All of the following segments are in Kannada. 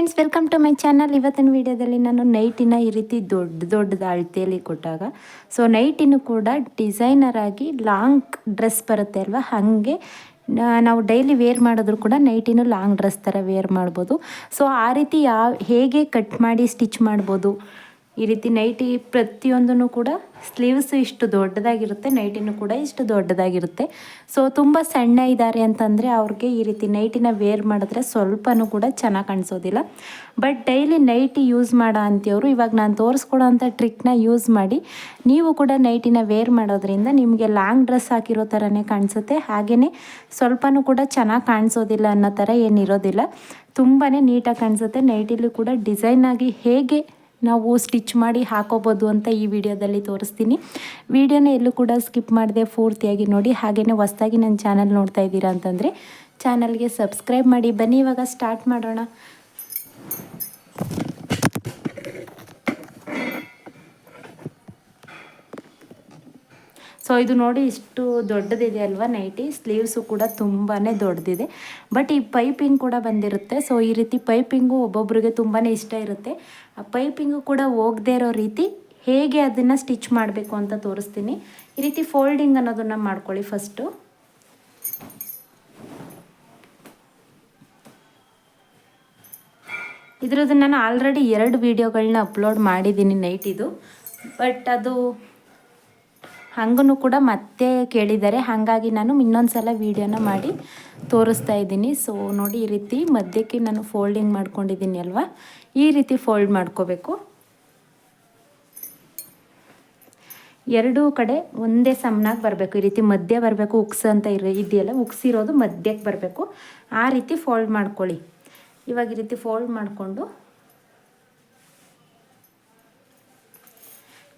Friends welcome to my channel ಇವತ್ತಿನ ವಿಡಿಯೋದಲ್ಲಿ ನಾನು ನೈಟಿನ ಈ ರೀತಿ ದೊಡ್ಡ ದೊಡ್ಡದ ಅಳತೆಯಲ್ಲಿ ಕೊಟ್ಟಾಗ. ಸೊ ನೈಟಿನೂ ಕೂಡ ಡಿಸೈನರ್ ಆಗಿ ಲಾಂಗ್ ಡ್ರೆಸ್ ಬರುತ್ತೆ ಅಲ್ವಾ? ಹಾಗೆ ನಾವು ಡೈಲಿ ವೇರ್ ಮಾಡಿದ್ರು ಕೂಡ ನೈಟಿನೂ ಲಾಂಗ್ ಡ್ರೆಸ್ ಥರ ವೇರ್ ಮಾಡ್ಬೋದು. ಸೊ ಆ ರೀತಿ ಯಾವ, ಹೇಗೆ ಕಟ್ ಮಾಡಿ ಸ್ಟಿಚ್ ಮಾಡ್ಬೋದು? ಈ ರೀತಿ ನೈಟಿ ಪ್ರತಿಯೊಂದೂ ಕೂಡ ಸ್ಲೀವ್ಸ್ ಇಷ್ಟು ದೊಡ್ಡದಾಗಿರುತ್ತೆ, ನೈಟಿನೂ ಕೂಡ ಇಷ್ಟು ದೊಡ್ಡದಾಗಿರುತ್ತೆ. ಸೊ ತುಂಬ ಸಣ್ಣ ಇದ್ದಾರೆ ಅಂತಂದರೆ ಅವ್ರಿಗೆ ಈ ರೀತಿ ನೈಟಿನ ವೇರ್ ಮಾಡಿದ್ರೆ ಸ್ವಲ್ಪನೂ ಕೂಡ ಚೆನ್ನಾಗಿ ಕಾಣಿಸೋದಿಲ್ಲ. ಬಟ್ ಡೈಲಿ ನೈಟಿ ಯೂಸ್ ಮಾಡೋ ಅಂತೀವ್ರು ಇವಾಗ ನಾನು ತೋರಿಸ್ಕೊಡೋ ಅಂಥ ಟ್ರಿಕ್ನ ಯೂಸ್ ಮಾಡಿ, ನೀವು ಕೂಡ ನೈಟಿನ ವೇರ್ ಮಾಡೋದ್ರಿಂದ ನಿಮಗೆ ಲಾಂಗ್ ಡ್ರೆಸ್ ಹಾಕಿರೋ ಥರನೇ ಕಾಣಿಸುತ್ತೆ. ಹಾಗೆಯೇ ಸ್ವಲ್ಪನೂ ಕೂಡ ಚೆನ್ನಾಗಿ ಕಾಣಿಸೋದಿಲ್ಲ ಅನ್ನೋ ಥರ ಏನಿರೋದಿಲ್ಲ. ತುಂಬಾ ನೀಟಾಗಿ ಕಾಣಿಸುತ್ತೆ. ನೈಟಿಲೂ ಕೂಡ ಡಿಸೈನಾಗಿ ಹೇಗೆ ನಾವು ಸ್ಟಿಚ್ ಮಾಡಿ ಹಾಕೋಬೋದು ಅಂತ ಈ ವಿಡಿಯೋದಲ್ಲಿ ತೋರಿಸ್ತೀನಿ. ವಿಡಿಯೋನ ಎಲ್ಲೂ ಕೂಡ ಸ್ಕಿಪ್ ಮಾಡದೆ ಪೂರ್ತಿಯಾಗಿ ನೋಡಿ. ಹಾಗೆಯೇ ಹೊಸ್ದಾಗಿ ನನ್ನ ಚಾನಲ್ ನೋಡ್ತಾ ಇದ್ದೀರಾ ಅಂತಂದರೆ ಚಾನಲ್ಗೆ ಸಬ್ಸ್ಕ್ರೈಬ್ ಮಾಡಿ. ಬನ್ನಿ, ಇವಾಗ ಸ್ಟಾರ್ಟ್ ಮಾಡೋಣ. ಸೊ ಇದು ನೋಡಿ ಇಷ್ಟು ದೊಡ್ಡದಿದೆ ಅಲ್ವಾ ನೈಟಿ? ಸ್ಲೀವ್ಸು ಕೂಡ ತುಂಬಾ ದೊಡ್ಡದಿದೆ. ಬಟ್ ಈ ಪೈಪಿಂಗ್ ಕೂಡ ಬಂದಿರುತ್ತೆ. ಸೊ ಈ ರೀತಿ ಪೈಪಿಂಗು ಒಬ್ಬೊಬ್ರಿಗೆ ತುಂಬಾ ಇಷ್ಟ ಇರುತ್ತೆ. ಆ ಪೈಪಿಂಗು ಕೂಡ ಹೋಗದೇ ಇರೋ ರೀತಿ ಹೇಗೆ ಅದನ್ನು ಸ್ಟಿಚ್ ಮಾಡಬೇಕು ಅಂತ ತೋರಿಸ್ತೀನಿ. ಈ ರೀತಿ ಫೋಲ್ಡಿಂಗ್ ಅನ್ನೋದನ್ನು ಮಾಡ್ಕೊಳ್ಳಿ ಫಸ್ಟು ಇದ್ರದ್ದು ನಾನು ಆಲ್ರೆಡಿ ಎರಡು ವೀಡಿಯೋಗಳನ್ನ ಅಪ್ಲೋಡ್ ಮಾಡಿದ್ದೀನಿ ನೈಟಿದು ಬಟ್ ಅದು ಹಂಗೂ ಕೂಡ ಮತ್ತೆ ಕೇಳಿದ್ದಾರೆ. ಹಾಗಾಗಿ ನಾನು ಇನ್ನೊಂದು ಸಲ ವೀಡಿಯೋನ ಮಾಡಿ ತೋರಿಸ್ತಾ ಇದ್ದೀನಿ. ಸೊ ನೋಡಿ ಈ ರೀತಿ ಮಧ್ಯಕ್ಕೆ ನಾನು ಫೋಲ್ಡಿಂಗ್ ಮಾಡ್ಕೊಂಡಿದ್ದೀನಿ ಅಲ್ವಾ? ಈ ರೀತಿ ಫೋಲ್ಡ್ ಮಾಡ್ಕೋಬೇಕು. ಎರಡೂ ಕಡೆ ಒಂದೇ ಸಮನಾಗಿ ಬರಬೇಕು. ಈ ರೀತಿ ಮಧ್ಯ ಬರಬೇಕು, ಉಕ್ಸ್ ಅಂತ ಇರೋ, ಇದೆಯಲ್ಲ, ಉಕ್ಸಿರೋದು ಮಧ್ಯಕ್ಕೆ ಬರಬೇಕು. ಆ ರೀತಿ ಫೋಲ್ಡ್ ಮಾಡ್ಕೊಳ್ಳಿ. ಇವಾಗ ಈ ರೀತಿ ಫೋಲ್ಡ್ ಮಾಡಿಕೊಂಡು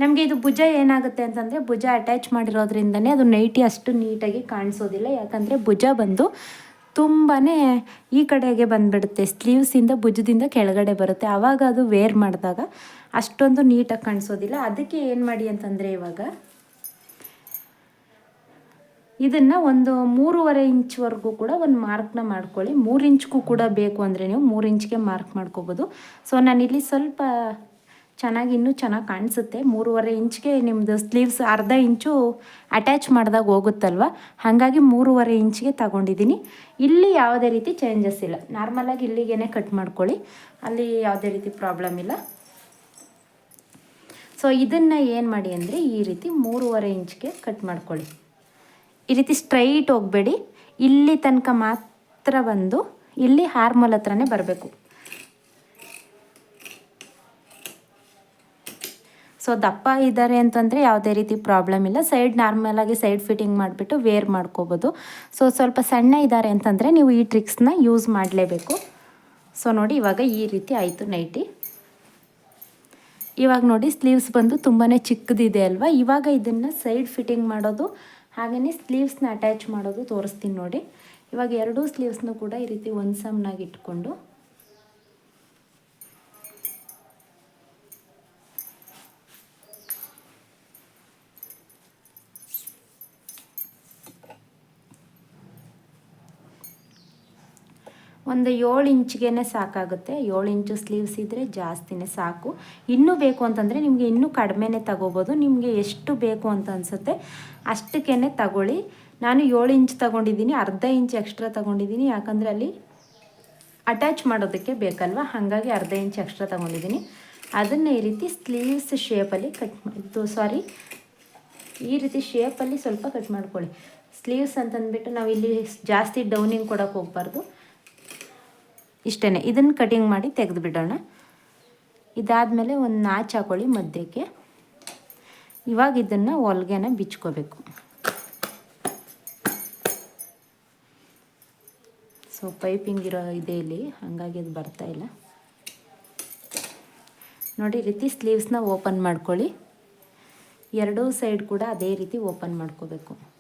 ನಮಗೆ ಇದು ಭುಜ ಏನಾಗುತ್ತೆ ಅಂತಂದರೆ ಭುಜ ಅಟ್ಯಾಚ್ ಮಾಡಿರೋದ್ರಿಂದನೇ ಅದು ನೈಟಿ ಅಷ್ಟು ನೀಟಾಗಿ ಕಾಣಿಸೋದಿಲ್ಲ. ಯಾಕಂದರೆ ಭುಜ ಬಂದು ತುಂಬಾ ಈ ಕಡೆಗೆ ಬಂದುಬಿಡುತ್ತೆ. ಸ್ಲೀವ್ಸಿಂದ ಭುಜದಿಂದ ಕೆಳಗಡೆ ಬರುತ್ತೆ. ಆವಾಗ ಅದು ವೇರ್ ಮಾಡಿದಾಗ ಅಷ್ಟೊಂದು ನೀಟಾಗಿ ಕಾಣಿಸೋದಿಲ್ಲ. ಅದಕ್ಕೆ ಏನು ಮಾಡಿ ಅಂತಂದರೆ ಇವಾಗ ಇದನ್ನು ಒಂದು ಮೂರುವರೆ ಇಂಚ್ವರೆಗೂ ಕೂಡ ಒಂದು ಮಾರ್ಕ್ನ ಮಾಡ್ಕೊಳ್ಳಿ. ಮೂರು ಇಂಚ್ಗೂ ಕೂಡ ಬೇಕು ಅಂದರೆ ನೀವು ಮೂರು ಇಂಚ್ಗೆ ಮಾರ್ಕ್ ಮಾಡ್ಕೋಬೋದು. ಸೊ ನಾನಿಲ್ಲಿ ಸ್ವಲ್ಪ ಚೆನ್ನಾಗಿ ಇನ್ನೂ ಚೆನ್ನಾಗಿ ಕಾಣಿಸುತ್ತೆ. ಮೂರುವರೆ ಇಂಚ್ಗೆ ನಿಮ್ಮದು ಸ್ಲೀವ್ಸ್ ಅರ್ಧ ಇಂಚು ಅಟ್ಯಾಚ್ ಮಾಡಿದಾಗ ಹೋಗುತ್ತಲ್ವ? ಹಾಗಾಗಿ ಮೂರುವರೆ ಇಂಚ್ಗೆ ತಗೊಂಡಿದ್ದೀನಿ. ಇಲ್ಲಿ ಯಾವುದೇ ರೀತಿ ಚೇಂಜಸ್ ಇಲ್ಲ. ನಾರ್ಮಲಾಗಿ ಇಲ್ಲಿಗೇ ಕಟ್ ಮಾಡ್ಕೊಳ್ಳಿ. ಅಲ್ಲಿ ಯಾವುದೇ ರೀತಿ ಪ್ರಾಬ್ಲಮ್ ಇಲ್ಲ. ಸೊ ಇದನ್ನು ಏನು ಮಾಡಿ ಅಂದರೆ ಈ ರೀತಿ ಮೂರುವರೆ ಇಂಚ್ಗೆ ಕಟ್ ಮಾಡ್ಕೊಳ್ಳಿ. ಈ ರೀತಿ ಸ್ಟ್ರೈಟ್ ಹೋಗಬೇಡಿ. ಇಲ್ಲಿ ತನಕ ಮಾತ್ರ ಬಂದು ಇಲ್ಲಿ ಹಾರ್ಮೋಲ್ ಹತ್ರನೇ ಬರಬೇಕು. ಸೊ ದಪ್ಪ ಇದ್ದಾರೆ ಅಂತಂದರೆ ಯಾವುದೇ ರೀತಿ ಪ್ರಾಬ್ಲಮ್ ಇಲ್ಲ. ಸೈಡ್ ನಾರ್ಮಲಾಗಿ ಸೈಡ್ ಫಿಟ್ಟಿಂಗ್ ಮಾಡಿಬಿಟ್ಟು ವೇರ್ ಮಾಡ್ಕೋಬೋದು. ಸೊ ಸ್ವಲ್ಪ ಸಣ್ಣ ಇದ್ದಾರೆ ಅಂತಂದರೆ ನೀವು ಈ ಟ್ರಿಕ್ಸ್ನ ಯೂಸ್ ಮಾಡಲೇಬೇಕು. ಸೊ ನೋಡಿ ಇವಾಗ ಈ ರೀತಿ ಆಯಿತು ನೈಟಿ ಇವಾಗ ನೋಡಿ ಸ್ಲೀವ್ಸ್ ಬಂದು ತುಂಬಾ ಚಿಕ್ಕದಿದೆ ಅಲ್ವಾ? ಇವಾಗ ಇದನ್ನು ಸೈಡ್ ಫಿಟ್ಟಿಂಗ್ ಮಾಡೋದು ಹಾಗೆಯೇ ಸ್ಲೀವ್ಸ್ನ ಅಟ್ಯಾಚ್ ಮಾಡೋದು ತೋರಿಸ್ತೀನಿ ನೋಡಿ. ಇವಾಗ ಎರಡೂ ಸ್ಲೀವ್ಸ್ನೂ ಕೂಡ ಈ ರೀತಿ ಒಂದು ಸಮನಾಗಿ ಇಟ್ಕೊಂಡು ಒಂದು ಏಳು ಇಂಚ್ಗೆ ಸಾಕಾಗುತ್ತೆ. ಏಳು ಇಂಚು ಸ್ಲೀವ್ಸ್ ಇದ್ದರೆ ಜಾಸ್ತಿನೇ ಸಾಕು. ಇನ್ನೂ ಬೇಕು ಅಂತಂದರೆ ನಿಮಗೆ ಇನ್ನೂ ಕಡಿಮೆನೇ ತಗೋಬೋದು. ನಿಮಗೆ ಎಷ್ಟು ಬೇಕು ಅಂತ ಅನಿಸುತ್ತೆ ಅಷ್ಟಕ್ಕೇ ತಗೊಳ್ಳಿ. ನಾನು ಏಳು ಇಂಚ್ ತಗೊಂಡಿದ್ದೀನಿ, ಅರ್ಧ ಇಂಚ್ ಎಕ್ಸ್ಟ್ರಾ ತಗೊಂಡಿದ್ದೀನಿ. ಯಾಕಂದರೆ ಅಲ್ಲಿ ಅಟ್ಯಾಚ್ ಮಾಡೋದಕ್ಕೆ ಬೇಕಲ್ವ? ಹಾಗಾಗಿ ಅರ್ಧ ಇಂಚ್ ಎಕ್ಸ್ಟ್ರಾ ತಗೊಂಡಿದ್ದೀನಿ. ಅದನ್ನು ಈ ರೀತಿ ಸ್ಲೀವ್ಸ್ ಶೇಪಲ್ಲಿ ಕಟ್ ಇದು ಸಾರಿ ಈ ರೀತಿ ಶೇಪಲ್ಲಿ ಸ್ವಲ್ಪ ಕಟ್ ಮಾಡ್ಕೊಳ್ಳಿ. ಸ್ಲೀವ್ಸ್ ಅಂತಂದ್ಬಿಟ್ಟು ನಾವು ಇಲ್ಲಿ ಜಾಸ್ತಿ ಡೌನಿಂಗ್ ಕೊಡೋಕೆ ಹೋಗ್ಬಾರ್ದು. ಇಷ್ಟೇ ಇದನ್ನು ಕಟಿಂಗ್ ಮಾಡಿ ತೆಗೆದು ಬಿಡೋಣ ಇದಾದಮೇಲೆ ಒಂದು ನಾಚ್ ಹಾಕೊಳ್ಳಿ ಮಧ್ಯಕ್ಕೆ. ಇವಾಗ ಇದನ್ನು ಹೊಲ್ಗೆನ ಬಿಚ್ಕೋಬೇಕು. ಸೊ ಪೈಪಿಂಗ್ ಇರೋ ಇದೆ ಇಲ್ಲಿ. ಹಾಗಾಗಿ ಅದು ಬರ್ತಾ ಇಲ್ಲ. ನೋಡಿ ರೀತಿ ಸ್ಲೀವ್ಸ್ನ ಓಪನ್ ಮಾಡ್ಕೊಳ್ಳಿ. ಎರಡೂ ಸೈಡ್ ಕೂಡ ಅದೇ ರೀತಿ ಓಪನ್ ಮಾಡ್ಕೋಬೇಕು.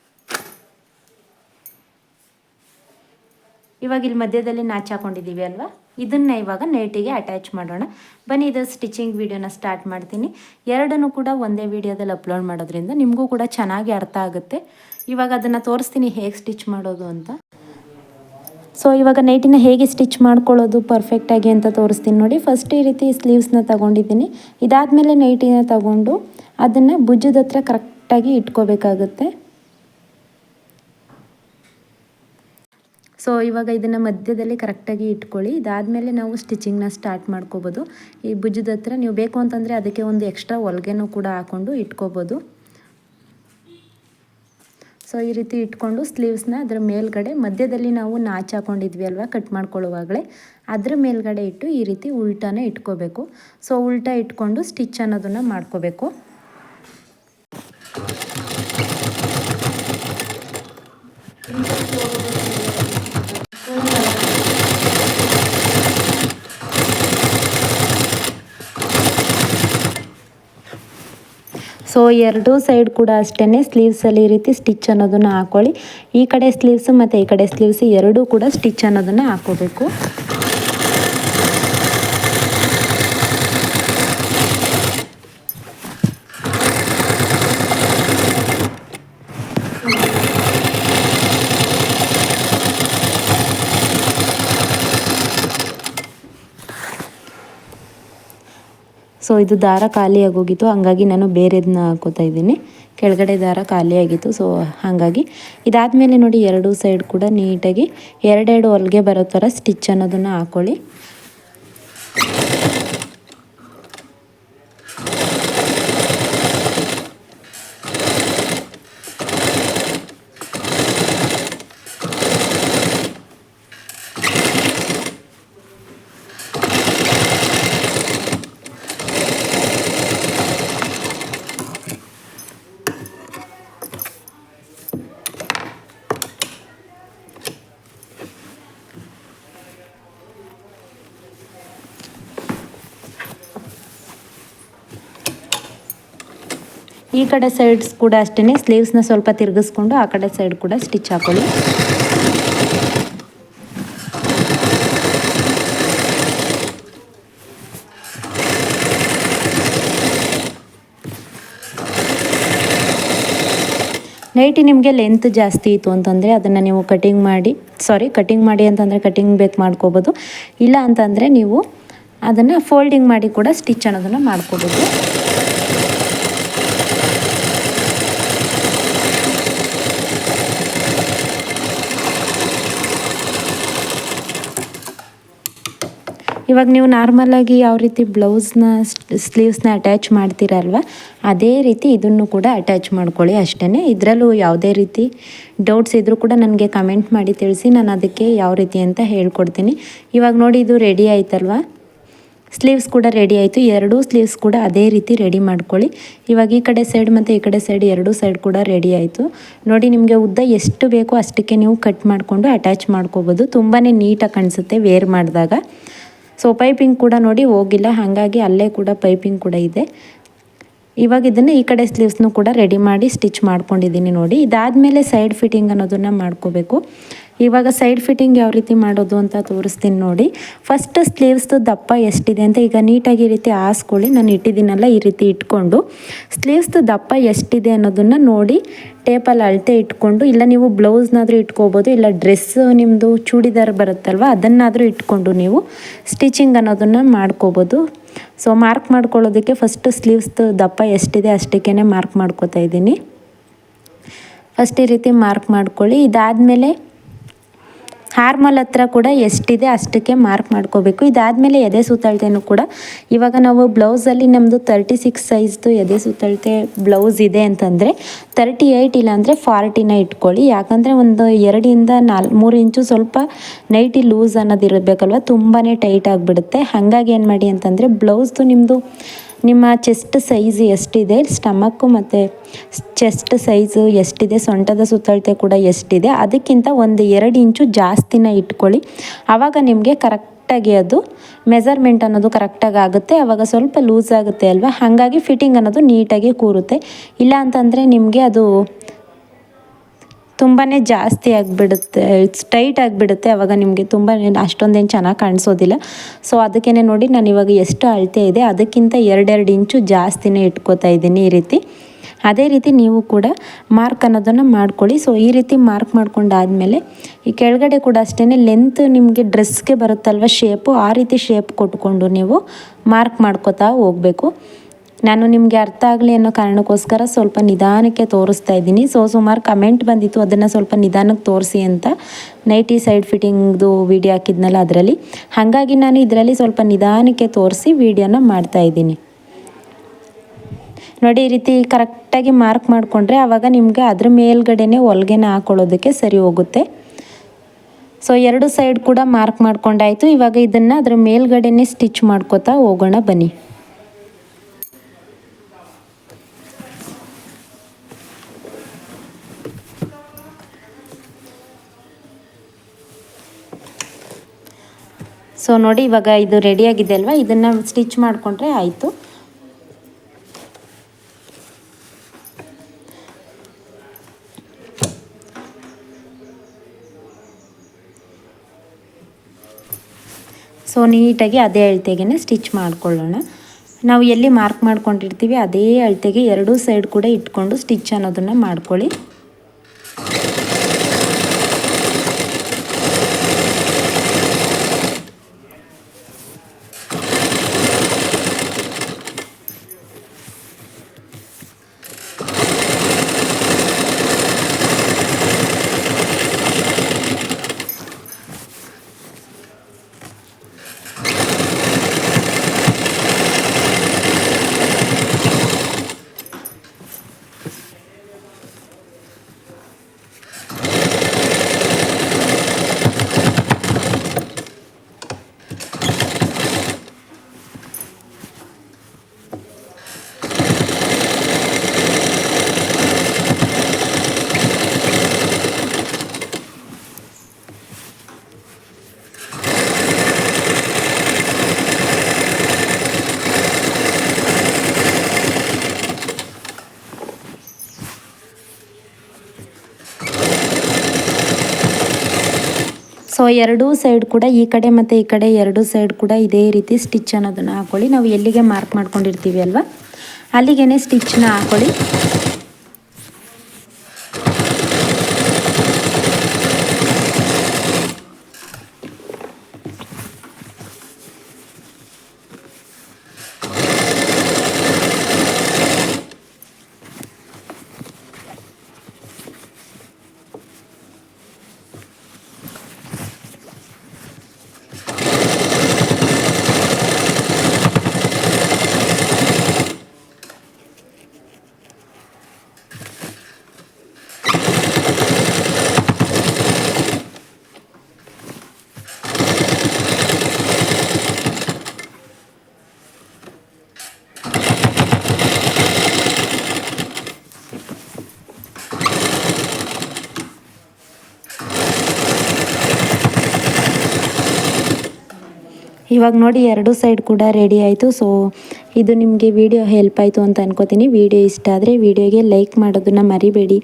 ಇವಾಗ ಇಲ್ಲಿ ಮಧ್ಯದಲ್ಲಿ ನಾಚ್ ಹಾಕೊಂಡಿದ್ದೀವಿ ಅಲ್ವಾ? ಇದನ್ನ ಇವಾಗ ನೈಟಿಗೆ ಅಟ್ಯಾಚ್ ಮಾಡೋಣ. ಬನ್ನಿ, ಇದು ಸ್ಟಿಚಿಂಗ್ ವಿಡಿಯೋನ ಸ್ಟಾರ್ಟ್ ಮಾಡ್ತೀನಿ. ಎರಡನ್ನು ಕೂಡ ಒಂದೇ ವಿಡಿಯೋದಲ್ಲಿ ಅಪ್ಲೋಡ್ ಮಾಡೋದ್ರಿಂದ ನಿಮಗೂ ಕೂಡ ಚೆನ್ನಾಗಿ ಅರ್ಥ ಆಗುತ್ತೆ. ಇವಾಗ ಅದನ್ನು ತೋರಿಸ್ತೀನಿ ಹೇಗೆ ಸ್ಟಿಚ್ ಮಾಡೋದು ಅಂತ. ಸೊ ಇವಾಗ ನೈಟಿನ ಹೇಗೆ ಸ್ಟಿಚ್ ಮಾಡ್ಕೊಳ್ಳೋದು ಪರ್ಫೆಕ್ಟಾಗಿ ಅಂತ ತೋರಿಸ್ತೀನಿ ನೋಡಿ. ಫಸ್ಟ್ ಈ ರೀತಿ ಸ್ಲೀವ್ಸ್ನ ತಗೊಂಡಿದ್ದೀನಿ. ಇದಾದಮೇಲೆ ನೈಟಿನ ತಗೊಂಡು ಅದನ್ನು ಭುಜದ ಹತ್ರ ಕರೆಕ್ಟಾಗಿ ಇಟ್ಕೋಬೇಕಾಗುತ್ತೆ. ಸೊ ಇವಾಗ ಇದನ್ನು ಮಧ್ಯದಲ್ಲಿ ಕರೆಕ್ಟಾಗಿ ಇಟ್ಕೊಳ್ಳಿ. ಇದಾದಮೇಲೆ ನಾವು ಸ್ಟಿಚಿಂಗ್ನ ಸ್ಟಾರ್ಟ್ ಮಾಡ್ಕೋಬೋದು. ಈ ಭುಜದ ಹತ್ರ ನೀವು ಬೇಕು ಅಂತಂದರೆ ಅದಕ್ಕೆ ಒಂದು ಎಕ್ಸ್ಟ್ರಾ ಹೊಲಿಗೆನೂ ಕೂಡ ಹಾಕ್ಕೊಂಡು ಇಟ್ಕೋಬೋದು. ಸೊ ಈ ರೀತಿ ಇಟ್ಕೊಂಡು ಸ್ಲೀವ್ಸ್ನ ಅದರ ಮೇಲ್ಗಡೆ, ಮಧ್ಯದಲ್ಲಿ ನಾವು ನಾಚ್ ಹಾಕೊಂಡಿದ್ವಿ ಅಲ್ವಾ ಕಟ್ ಮಾಡ್ಕೊಳ್ಳುವಾಗಲೇ. ಅದರ ಮೇಲ್ಗಡೆ ಇಟ್ಟು ಈ ರೀತಿ ಉಲ್ಟಾನ ಇಟ್ಕೋಬೇಕು. ಸೊ ಉಲ್ಟಾ ಇಟ್ಕೊಂಡು ಸ್ಟಿಚ್ ಅನ್ನೋದನ್ನು ಮಾಡ್ಕೋಬೇಕು. ಸೊ ಎರಡೂ ಸೈಡ್ ಕೂಡ ಅಷ್ಟೇ ಸ್ಲೀವ್ಸಲ್ಲಿ ಈ ರೀತಿ ಸ್ಟಿಚ್ ಅನ್ನೋದನ್ನು ಹಾಕ್ಕೊಳ್ಳಿ ಈ ಕಡೆ ಸ್ಲೀವ್ಸ್ ಮತ್ತು ಈ ಕಡೆ ಸ್ಲೀವ್ಸ್ ಎರಡೂ ಕೂಡ ಸ್ಟಿಚ್ ಅನ್ನೋದನ್ನು ಹಾಕೋಬೇಕು. ಸೊ ಇದು ದಾರ ಖಾಲಿ ಆಗೋಗಿತ್ತು ಹಾಗಾಗಿ ನಾನು ಬೇರೆದನ್ನ ಹಾಕೋತಾ ಇದ್ದೀನಿ. ಕೆಳಗಡೆ ದಾರ ಖಾಲಿಯಾಗಿತ್ತು. ಸೊ ಹಾಗಾಗಿ ಇದಾದಮೇಲೆ ನೋಡಿ ಎರಡು ಸೈಡ್ ಕೂಡ ನೀಟಾಗಿ ಎರಡೆರಡು ಹೊಲಿಗೆ ಬರೋ ಥರ ಸ್ಟಿಚ್ ಅನ್ನೋದನ್ನು ಹಾಕ್ಕೊಳ್ಳಿ ಈ ಕಡೆ ಸೈಡ್ಸ್ ಕೂಡ ಅಷ್ಟೇ ಸ್ಲೀವ್ಸ್ನ ಸ್ವಲ್ಪ ತಿರುಗಿಸ್ಕೊಂಡು ಆ ಕಡೆ ಸೈಡ್ ಕೂಡ ಸ್ಟಿಚ್ ಹಾಕೊಳ್ಳಿ. ನೈಟಿ ನಿಮಗೆ ಲೆಂತ್ ಜಾಸ್ತಿ ಇತ್ತು ಅಂತಂದರೆ ಅದನ್ನು ನೀವು ಕಟಿಂಗ್ ಮಾಡಿ ಸಾರಿ ಕಟಿಂಗ್ ಮಾಡಿ ಅಂತಂದರೆ ಕಟಿಂಗ್ ಬೇಕು ಮಾಡ್ಕೋಬೋದು. ಇಲ್ಲ ಅಂತಂದರೆ ನೀವು ಅದನ್ನು ಫೋಲ್ಡಿಂಗ್ ಮಾಡಿ ಕೂಡ ಸ್ಟಿಚ್ ಅನ್ನೋದನ್ನು ಮಾಡ್ಕೋಬೋದು. ಇವಾಗ ನೀವು ನಾರ್ಮಲಾಗಿ ಯಾವ ರೀತಿ ಬ್ಲೌಸ್ನ ಸ್ಲೀವ್ಸ್ನ ಅಟ್ಯಾಚ್ ಮಾಡ್ತೀರಲ್ವ, ಅದೇ ರೀತಿ ಇದನ್ನು ಕೂಡ ಅಟ್ಯಾಚ್ ಮಾಡ್ಕೊಳ್ಳಿ ಅಷ್ಟೇ ಇದರಲ್ಲೂ ಯಾವುದೇ ರೀತಿ ಡೌಟ್ಸ್ ಇದ್ದರೂ ಕೂಡ ನನಗೆ ಕಮೆಂಟ್ ಮಾಡಿ ತಿಳಿಸಿ, ನಾನು ಅದಕ್ಕೆ ಯಾವ ರೀತಿ ಅಂತ ಹೇಳ್ಕೊಡ್ತೀನಿ. ಇವಾಗ ನೋಡಿ, ಇದು ರೆಡಿ ಆಯ್ತಲ್ವ? ಸ್ಲೀವ್ಸ್ ಕೂಡ ರೆಡಿ ಆಯಿತು. ಎರಡೂ ಸ್ಲೀವ್ಸ್ ಕೂಡ ಅದೇ ರೀತಿ ರೆಡಿ ಮಾಡ್ಕೊಳ್ಳಿ. ಇವಾಗ ಈ ಕಡೆ ಸೈಡ್ ಮತ್ತು ಈ ಕಡೆ ಸೈಡ್ ಎರಡೂ ಸೈಡ್ ಕೂಡ ರೆಡಿ ಆಯಿತು. ನೋಡಿ, ನಿಮಗೆ ಉದ್ದ ಎಷ್ಟು ಬೇಕೋ ಅಷ್ಟಕ್ಕೆ ನೀವು ಕಟ್ ಮಾಡಿಕೊಂಡು ಅಟ್ಯಾಚ್ ಮಾಡ್ಕೋಬೋದು. ತುಂಬಾ ನೀಟಾಗಿ ಕಾಣಿಸುತ್ತೆ ವೇರ್ ಮಾಡಿದಾಗ. ಸೊ ಪೈಪಿಂಗ್ ಕೂಡ ನೋಡಿ ಹೋಗಿಲ್ಲ ಹಾಗಾಗಿ ಅಲ್ಲೇ ಕೂಡ ಪೈಪಿಂಗ್ ಕೂಡ ಇದೆ ಇವಾಗ ಇದನ್ನು ಈ ಕಡೆ ಸ್ಲೀವ್ಸ್ನು ಕೂಡ ರೆಡಿ ಮಾಡಿ ಸ್ಟಿಚ್ ಮಾಡ್ಕೊಂಡಿದ್ದೀನಿ ನೋಡಿ. ಇದಾದಮೇಲೆ ಸೈಡ್ ಫಿಟ್ಟಿಂಗ್ ಅನ್ನೋದನ್ನು ಮಾಡ್ಕೋಬೇಕು. ಇವಾಗ ಸೈಡ್ ಫಿಟ್ಟಿಂಗ್ ಯಾವ ರೀತಿ ಮಾಡೋದು ಅಂತ ತೋರಿಸ್ತೀನಿ ನೋಡಿ. ಫಸ್ಟ್ ಸ್ಲೀವ್ಸ್ದು ದಪ್ಪ ಎಷ್ಟಿದೆ ಅಂತ ಈಗ ನೀಟಾಗಿ ಈ ರೀತಿ ಹಾಸ್ಕೊಳ್ಳಿ. ನಾನು ಇಟ್ಟಿದ್ದೀನಲ್ಲ ಈ ರೀತಿ ಇಟ್ಕೊಂಡು. ಸ್ಲೀವ್ಸ್ದು ದಪ್ಪ ಎಷ್ಟಿದೆ ಅನ್ನೋದನ್ನು ನೋಡಿ ಟೇಪಲ್ಲಿ ಅಳತೆ ಇಟ್ಕೊಂಡು, ಇಲ್ಲ ನೀವು ಬ್ಲೌಸ್ನಾದರೂ ಇಟ್ಕೋಬೋದು, ಇಲ್ಲ ಡ್ರೆಸ್ ನಿಮ್ಮದು ಚೂಡಿದಾರ್ ಬರುತ್ತಲ್ವ, ಅದನ್ನಾದರೂ ಇಟ್ಕೊಂಡು ನೀವು ಸ್ಟಿಚಿಂಗ್ ಅನ್ನೋದನ್ನು ಮಾಡ್ಕೋಬೋದು. ಸೊ ಮಾರ್ಕ್ ಮಾಡ್ಕೊಳ್ಳೋದಕ್ಕೆ ಫಸ್ಟ್ ಸ್ಲೀವ್ಸ್ದು ದಪ್ಪ ಎಷ್ಟಿದೆ ಅಷ್ಟಕ್ಕೇ ಮಾರ್ಕ್ ಮಾಡ್ಕೋತಾ ಇದ್ದೀನಿ. ಫಸ್ಟ್ ಈ ರೀತಿ ಮಾರ್ಕ್ ಮಾಡ್ಕೊಳ್ಳಿ. ಇದಾದಮೇಲೆ ಹಾರ್ಮಲ್ ಹತ್ರ ಕೂಡ ಎಷ್ಟಿದೆ ಅಷ್ಟಕ್ಕೆ ಮಾರ್ಕ್ ಮಾಡ್ಕೋಬೇಕು. ಇದಾದಮೇಲೆ ಎದೆ ಸುತ್ತಳತೆನೂ ಕೂಡ. ಇವಾಗ ನಾವು ಬ್ಲೌಸಲ್ಲಿ ನಮ್ಮದು ತರ್ಟಿ ಸಿಕ್ಸ್ ಸೈಜ್ದು ಎದೆ ಸುತ್ತಳತೆ ಬ್ಲೌಸ್ ಇದೆ ಅಂತಂದರೆ ತರ್ಟಿ ಏಯ್ಟ್ ಇಲ್ಲಾಂದರೆ ಫಾರ್ಟಿನ ಇಟ್ಕೊಳ್ಳಿ. ಯಾಕಂದರೆ ಒಂದು ಎರಡಿಂದ ನಾಲ್, ಮೂರು ಇಂಚು ಸ್ವಲ್ಪ ನೈಟಿ ಲೂಸ್ ಅನ್ನೋದು ಇರಬೇಕಲ್ವ? ತುಂಬಾ ಟೈಟ್ ಆಗಿಬಿಡುತ್ತೆ. ಹಾಗಾಗಿ ಏನು ಮಾಡಿ ಅಂತಂದರೆ ಬ್ಲೌಸ್ದು ನಿಮ್ಮದು ನಿಮ್ಮ ಚೆಸ್ಟ್ ಸೈಜ್ ಎಷ್ಟಿದೆ ಸ್ಟಮಕ್ಕು ಮತ್ತು ಚೆಸ್ಟ್ ಸೈಜು ಎಷ್ಟಿದೆ, ಸೊಂಟದ ಸುತ್ತಳತೆ ಕೂಡ ಎಷ್ಟಿದೆ, ಅದಕ್ಕಿಂತ ಒಂದು ಎರಡು ಇಂಚು ಜಾಸ್ತಿನ ಇಟ್ಕೊಳ್ಳಿ. ಆವಾಗ ನಿಮಗೆ ಕರೆಕ್ಟಾಗಿ ಅದು ಮೆಸರ್ಮೆಂಟ್ ಅನ್ನೋದು ಕರೆಕ್ಟಾಗಿ ಆಗುತ್ತೆ. ಆವಾಗ ಸ್ವಲ್ಪ ಲೂಸ್ ಆಗುತ್ತೆ ಅಲ್ವಾ? ಹಾಗಾಗಿ ಫಿಟ್ಟಿಂಗ್ ಅನ್ನೋದು ನೀಟಾಗಿ ಕೂರುತ್ತೆ. ಇಲ್ಲ ಅಂತಂದರೆ ನಿಮಗೆ ಅದು ತುಂಬಾ ಜಾಸ್ತಿ ಆಗಿಬಿಡುತ್ತೆ ಟೈಟ್ ಆಗಿಬಿಡುತ್ತೆ. ಆವಾಗ ನಿಮಗೆ ತುಂಬ ಅಷ್ಟೊಂದೇನು ಚೆನ್ನಾಗಿ ಕಾಣಿಸೋದಿಲ್ಲ. ಸೊ ಅದಕ್ಕೇ ನೋಡಿ ನಾನು ಇವಾಗ ಎಷ್ಟು ಅಳತೆ ಇದೆ, ಅದಕ್ಕಿಂತ ಎರಡೆರಡು ಇಂಚು ಜಾಸ್ತಿನೇ ಇಟ್ಕೋತಾ ಇದ್ದೀನಿ ಈ ರೀತಿ. ಅದೇ ರೀತಿ ನೀವು ಕೂಡ ಮಾರ್ಕ್ ಅನ್ನೋದನ್ನು ಮಾಡ್ಕೊಳ್ಳಿ. ಸೊ ಈ ರೀತಿ ಮಾರ್ಕ್ ಮಾಡ್ಕೊಂಡಾದಮೇಲೆ ಈ ಕೆಳಗಡೆ ಕೂಡ ಅಷ್ಟೇ ಲೆಂತ್ ನಿಮಗೆ ಡ್ರೆಸ್ಗೆ ಬರುತ್ತಲ್ವ ಶೇಪು ಆ ರೀತಿ ಶೇಪ್ ಕೊಟ್ಕೊಂಡು ನೀವು ಮಾರ್ಕ್ ಮಾಡ್ಕೋತಾ ಹೋಗಬೇಕು. ನಾನು ನಿಮಗೆ ಅರ್ಥ ಆಗಲಿ ಅನ್ನೋ ಕಾರಣಕ್ಕೋಸ್ಕರ ಸ್ವಲ್ಪ ನಿಧಾನಕ್ಕೆ ತೋರಿಸ್ತಾ ಇದ್ದೀನಿ. ಸೊ ಸುಮಾರು ಕಮೆಂಟ್ ಬಂದಿತ್ತು. ಅದನ್ನು ಸ್ವಲ್ಪ ನಿಧಾನಕ್ಕೆ ತೋರಿಸಿ ಅಂತ ನೈಟಿ ಸೈಡ್ ಫಿಟ್ಟಿಂಗ್ದು ವೀಡಿಯೋ ಹಾಕಿದ್ನಲ್ಲ ಅದರಲ್ಲಿ. ಹಾಗಾಗಿ ನಾನು ಇದರಲ್ಲಿ ಸ್ವಲ್ಪ ನಿಧಾನಕ್ಕೆ ತೋರಿಸಿ ವೀಡಿಯೋನ ಮಾಡ್ತಾಯಿದ್ದೀನಿ ನೋಡಿ, ಈ ರೀತಿ ಕರೆಕ್ಟಾಗಿ ಮಾರ್ಕ್ ಮಾಡಿಕೊಂಡ್ರೆ ಆವಾಗ ನಿಮಗೆ ಅದ್ರ ಮೇಲ್ಗಡೆನೆ ಹೊಲ್ಗೆನ ಹಾಕೊಳ್ಳೋದಕ್ಕೆ ಸರಿ ಹೋಗುತ್ತೆ. ಸೊ ಎರಡು ಸೈಡ್ ಕೂಡ ಮಾರ್ಕ್ ಮಾಡ್ಕೊಂಡಾಯಿತು. ಇವಾಗ ಇದನ್ನು ಅದ್ರ ಮೇಲ್ಗಡೆನೆ ಸ್ಟಿಚ್ ಮಾಡ್ಕೋತಾ ಹೋಗೋಣ ಬನ್ನಿ. ಸೊ ನೋಡಿ, ಇವಾಗ ಇದು ರೆಡಿಯಾಗಿದೆ ಅಲ್ವಾ? ಇದನ್ನು ಸ್ಟಿಚ್ ಮಾಡಿಕೊಂಡ್ರೆ ಆಯಿತು. ಸೊ ನೀಟಾಗಿ ಅದೇ ಅಳತೆಗೆ ಸ್ಟಿಚ್ ಮಾಡ್ಕೊಳ್ಳೋಣ. ನಾವು ಎಲ್ಲಿ ಮಾರ್ಕ್ ಮಾಡ್ಕೊಂಡಿರ್ತೀವಿ, ಅದೇ ಅಳತೆಗೆ ಎರಡೂ ಸೈಡ್ ಕೂಡ ಇಟ್ಕೊಂಡು ಸ್ಟಿಚ್ ಅನ್ನೋದನ್ನು ಮಾಡ್ಕೊಳ್ಳಿ. ಸೊ ಎರಡೂ ಸೈಡ್ ಕೂಡ ಈ ಕಡೆ ಮತ್ತು ಈ ಕಡೆ ಎರಡೂ ಸೈಡ್ ಕೂಡ ಇದೇ ರೀತಿ ಸ್ಟಿಚ್ ಅನ್ನೋದನ್ನು ಹಾಕೊಳ್ಳಿ. ನಾವು ಎಲ್ಲಿಗೆ ಮಾರ್ಕ್ ಮಾಡ್ಕೊಂಡಿರ್ತೀವಿ ಅಲ್ವಾ? ಅಲ್ಲಿಗೆ ಸ್ಟಿಚ್ನ ಹಾಕೊಳ್ಳಿ. ಇವಾಗ ನೋಡಿ ಎರಡು ಸೈಡ್ ಕೂಡ ರೆಡಿ ಆಯಿತು. ಸೊ ಇದು ನಿಮಗೆ ವಿಡಿಯೋ ಹೆಲ್ಪ್ ಆಯಿತು ಅಂತ ಅನ್ಕೋತೀನಿ. ವಿಡಿಯೋ ಇಷ್ಟ ಆದರೆ ವಿಡಿಯೋಗೆ ಲೈಕ್ ಮಾಡೋದನ್ನು ಮರಿಬೇಡಿ.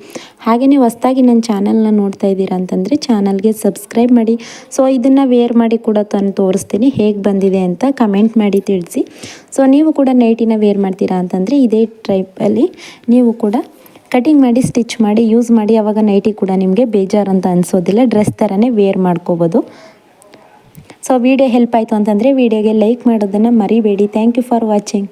ಹಾಗೆಯೇ ಹೊಸ್ದಾಗಿ ನನ್ನ ಚಾನಲ್ನ ನೋಡ್ತಾ ಇದ್ದೀರಾ ಅಂತಂದರೆ ಚಾನಲ್ಗೆ ಸಬ್ಸ್ಕ್ರೈಬ್ ಮಾಡಿ. ಸೊ ಇದನ್ನು ವೇರ್ ಮಾಡಿ ಕೂಡ ತಂದು ತೋರಿಸ್ತೀನಿ. ಹೇಗೆ ಬಂದಿದೆ ಅಂತ ಕಮೆಂಟ್ ಮಾಡಿ ತಿಳಿಸಿ. ಸೊ ನೀವು ಕೂಡ ನೈಟಿನ ವೇರ್ ಮಾಡ್ತೀರಾ ಅಂತಂದರೆ ಇದೇ ಟ್ರೈಪಲ್ಲಿ ನೀವು ಕೂಡ ಕಟಿಂಗ್ ಮಾಡಿ ಸ್ಟಿಚ್ ಮಾಡಿ ಯೂಸ್ ಮಾಡಿ, ಅವಾಗ ನೈಟಿ ಕೂಡ ನಿಮಗೆ ಬೇಜಾರು ಅಂತ ಅನಿಸೋದಿಲ್ಲ. ಡ್ರೆಸ್ ಥರನೇ ವೇರ್ ಮಾಡ್ಕೋಬೋದು. ಸೊ ವಿಡಿಯೋ ಹೆಲ್ಪ್ ಆಯಿತು ಅಂತಂದರೆ ವಿಡಿಯೋಗೆ ಲೈಕ್ ಮಾಡೋದನ್ನು ಮರಿಬೇಡಿ. Thank you for watching